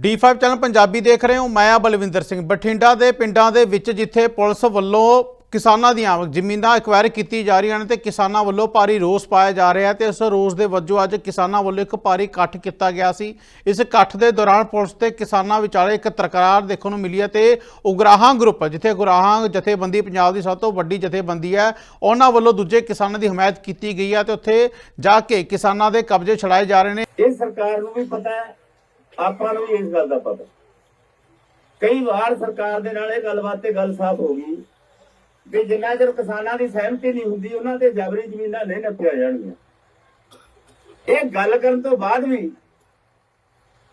D5 channel Punjabi ਦੇਖ ਰਹੇ ਹੋ। ਮੈਂ ਆ ਬਲਵਿੰਦਰ ਸਿੰਘ ਬਠਿੰਡਾ ਦੇ ਪਿੰਡਾਂ ਦੇ ਵਿੱਚ ਜਿੱਥੇ ਪੁਲਿਸ ਵੱਲੋਂ ਕਿਸਾਨਾਂ ਦੀਆਂ ਜ਼ਮੀਨਾਂ ਐਕਵਾਇਰ ਕੀਤੀ ਜਾ ਰਹੀਆਂ ਨੇ ਤੇ ਕਿਸਾਨਾਂ ਵੱਲੋਂ ਭਾਰੀ ਰੋਸ ਪਾਇਆ ਜਾ ਰਿਹਾ ਹੈ ਤੇ ਇਸ ਰੋਸ ਦੇ ਵਜੋਂ ਅੱਜ ਕਿਸਾਨਾਂ ਵੱਲੋਂ ਇੱਕ ਭਾਰੀ ਇਕੱਠ ਕੀਤਾ ਗਿਆ ਸੀ। ਇਸ ਇਕੱਠ ਦੇ ਦੌਰਾਨ ਪੁਲਿਸ ਤੇ ਕਿਸਾਨਾਂ ਵਿਚਾਲੇ ਇੱਕ ਤਕਰਾਰ ਦੇਖਣ ਨੂੰ ਮਿਲੀ ਹੈ ਤੇ ਉਗਰਾਹਾਂ ਗਰੁੱਪ, ਜਿੱਥੇ ਉਗਰਾਹਾਂ ਜਥੇਬੰਦੀ ਪੰਜਾਬ ਦੀ ਸਭ ਤੋਂ ਵੱਡੀ ਜਥੇਬੰਦੀ ਹੈ, ਉਹਨਾਂ ਵੱਲੋਂ ਦੂਜੇ ਕਿਸਾਨਾਂ ਦੀ ਹਮਾਇਤ ਕੀਤੀ ਗਈ ਹੈ ਤੇ ਉੱਥੇ ਜਾ ਕੇ ਕਿਸਾਨਾਂ ਦੇ ਕਬਜ਼ੇ ਛੜਾਏ ਜਾ ਰਹੇ ਨੇ। ਇਹ ਸਰਕਾਰ ਨੂੰ ਵੀ ਪਤਾ ਹੈ ਆਪਾਂ ਨੂੰ ਵੀ ਇਸ ਗੱਲ ਦਾ ਪਤਾ। ਕਈ ਵਾਰ ਸਰਕਾਰ ਦੇ ਨਾਲ ਇਹ ਗੱਲਬਾਤ ਤੇ ਗੱਲ ਸਾਫ਼ ਹੋ ਗਈ ਵੀ ਜਿੰਨਾ ਚਿਰ ਕਿਸਾਨਾਂ ਦੀ ਸਹਿਮਤੀ ਨਹੀਂ ਹੁੰਦੀ, ਉਹਨਾਂ ਤੇ ਜਬਰੀ ਜ਼ਮੀਨਾਂ ਨਹੀਂ ਨੱਪੀਆਂ ਜਾਣਗੀਆਂ। ਇਹ ਗੱਲ ਕਰਨ ਤੋਂ ਬਾਅਦ ਵੀ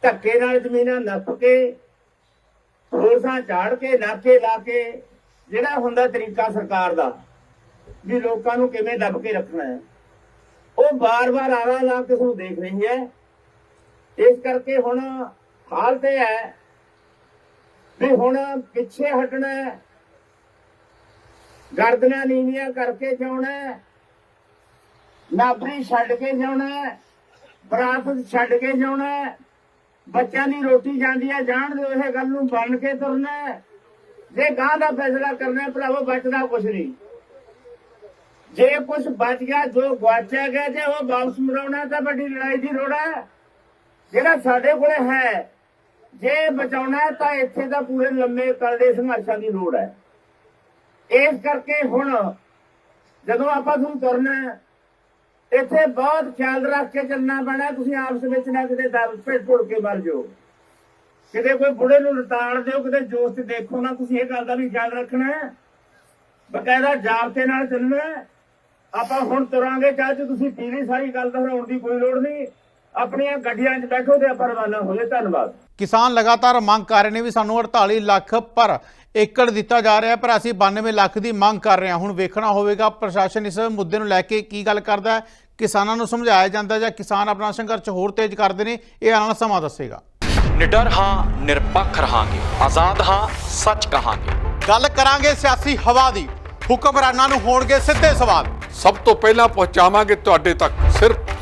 ਧੱਕੇ ਨਾਲ ਜ਼ਮੀਨਾਂ ਨੱਪ ਕੇ, ਫੋਰਸਾਂ ਝਾੜ ਕੇ, ਨਾਕੇ ਲਾ ਕੇ, ਜਿਹੜਾ ਹੁੰਦਾ ਤਰੀਕਾ ਸਰਕਾਰ ਦਾ, ਵੀ ਲੋਕਾਂ ਨੂੰ ਕਿਵੇਂ ਦੱਬ ਕੇ ਰੱਖਣਾ ਹੈ। ਉਹ ਬਾਰ-ਬਾਰ ਆਰਾ ਲਾ ਕੇ ਨੂੰ ਦੇਖ ਰਹੀ ਹੈ ਇਸ ਕਰਕੇ ਹੁਣ ਹਾਲਤ ਇਹ ਹੈ ਵੀ ਹੁਣ ਪਿੱਛੇ ਹਟਣਾ ਹੈ। ਗਰਦਨਾਂ ਨੀਵੀਆਂ ਕਰਕੇ ਜਾਣਾ ਹੈ। ਨਾਬਰੀ ਛੱਡ ਕੇ ਜਾਣਾ ਬਰਾਤ ਛੱਡ ਕੇ ਜਾਣਾ ਬੱਚਿਆਂ ਦੀ ਰੋਟੀ ਜਾਂਦੀ ਹੈ, ਜਾਣ ਦਿਓ, ਇਹ ਗੱਲ ਨੂੰ ਬਣ ਕੇ ਤੁਰਨਾ ਜੇ ਗਾਂ ਦਾ ਫੈਸਲਾ ਕਰਨਾ ਭਰਾਵੋ, ਬਚਦਾ ਕੁਛ ਨਹੀਂ। ਜੇ ਕੁਝ ਬਚ ਗਿਆ, ਜੋ ਗਵਾਚਿਆ ਗਿਆ, ਜੇ ਉਹ ਵਾਪਸ ਮਰਾਉਣਾ ਤਾਂ ਵੱਡੀ ਲੜਾਈ ਦੀ ਲੋੜ ਹੈ। ਜਿਹੜਾ ਸਾਡੇ ਕੋਲੇ ਹੈ, ਜੇ ਬਚਾਉਣਾ ਤਾਂ ਇੱਥੇ ਦਾ ਪੂਰੇ ਲੰਮੇ ਕਰੜੇ ਸੰਘਰਸ਼ਾਂ ਦੀ ਲੋੜ ਹੈ। ਇਸ ਕਰਕੇ ਹੁਣ ਜਦੋਂ ਆਪਾਂ ਤੁਹਾਨੂੰ ਤੁਰਨਾ ਇੱਥੇ ਬਹੁਤ ਖਿਆਲ ਰੱਖ ਕੇ ਚੱਲਣਾ ਪੈਣਾ ਤੁਸੀਂ ਆਪਸ ਵਿੱਚ ਨਾ ਕਿਤੇ ਦਬ ਪੇਟ ਪੁੜ ਕੇ ਮਰ ਜਾਓ। ਕਿਤੇ ਕੋਈ ਬੁੜੇ ਨੂੰ ਲਤਾੜ ਦਿਓ, ਕਿਤੇ ਜੋਸ਼ ਤੇ ਦੇਖੋ ਨਾ, ਤੁਸੀਂ ਇਹ ਗੱਲ ਦਾ ਵੀ ਖਿਆਲ ਰੱਖਣਾ ਬਕਾਇਦਾ ਜਾਬਤੇ ਨਾਲ ਚੱਲਣਾ ਆਪਾਂ ਹੁਣ ਤੁਰਾਂਗੇ, ਚਾਹ ਚ ਤੁਸੀਂ ਪੀਲੀ ਸਾਰੀ ਗੱਲ ਦੁਹਰਾਉਣ ਦੀ ਕੋਈ ਲੋੜ ਨਹੀਂ। ਆਪਣੀਆਂ ਗੱਡੀਆਂ 'ਚ ਬੈਠੋ ਤੇ ਆਪਾਂ ਰਵਾਨਾ ਹੋ ਜਾਏ ਧੰਨਵਾਦ। ਕਿਸਾਨ ਲਗਾਤਾਰ ਮੰਗ ਕਰ ਰਹੇ ਨੇ ਵੀ ਸਾਨੂੰ 48 ਲੱਖ ਪਰ ਏਕੜ ਦਿੱਤਾ ਜਾ ਰਿਹਾ ਹੈ ਪਰ ਅਸੀਂ 92 ਲੱਖ ਦੀ ਮੰਗ ਕਰ ਰਹੇ ਹਾਂ। ਹੁਣ ਵੇਖਣਾ ਹੋਵੇਗਾ ਪ੍ਰਸ਼ਾਸਨ ਇਸ ਮੁੱਦੇ ਨੂੰ ਲੈ ਕੇ ਕੀ ਗੱਲ ਕਰਦਾ ਹੈ। ਕਿਸਾਨਾਂ ਨੂੰ ਸਮਝਾਇਆ ਜਾਂਦਾ ਜਾਂ ਕਿਸਾਨ ਆਪਣਾ ਸੰਘਰਸ਼ ਹੋਰ ਤੇਜ਼ ਕਰਦੇ ਨੇ ਇਹ ਆਉਣ ਵਾਲਾ ਸਮਾਂ ਦੱਸੇਗਾ। ਨਿਡਰ ਹਾਂ ਨਿਰਪੱਖ ਰਹਾਂਗੇ। ਆਜ਼ਾਦ ਹਾਂ ਸੱਚ ਕਹਾਂਗੇ। ਗੱਲ ਕਰਾਂਗੇ ਸਿਆਸੀ ਹਵਾ ਦੀ। ਹੁਕਮਰਾਨਾਂ ਨੂੰ ਹੋਣਗੇ ਸਿੱਧੇ ਸਵਾਲ। ਸਭ ਤੋਂ ਪਹਿਲਾਂ ਪਹੁੰਚਾਵਾਂਗੇ ਤੁਹਾਡੇ ਤੱਕ ਸਿਰਫ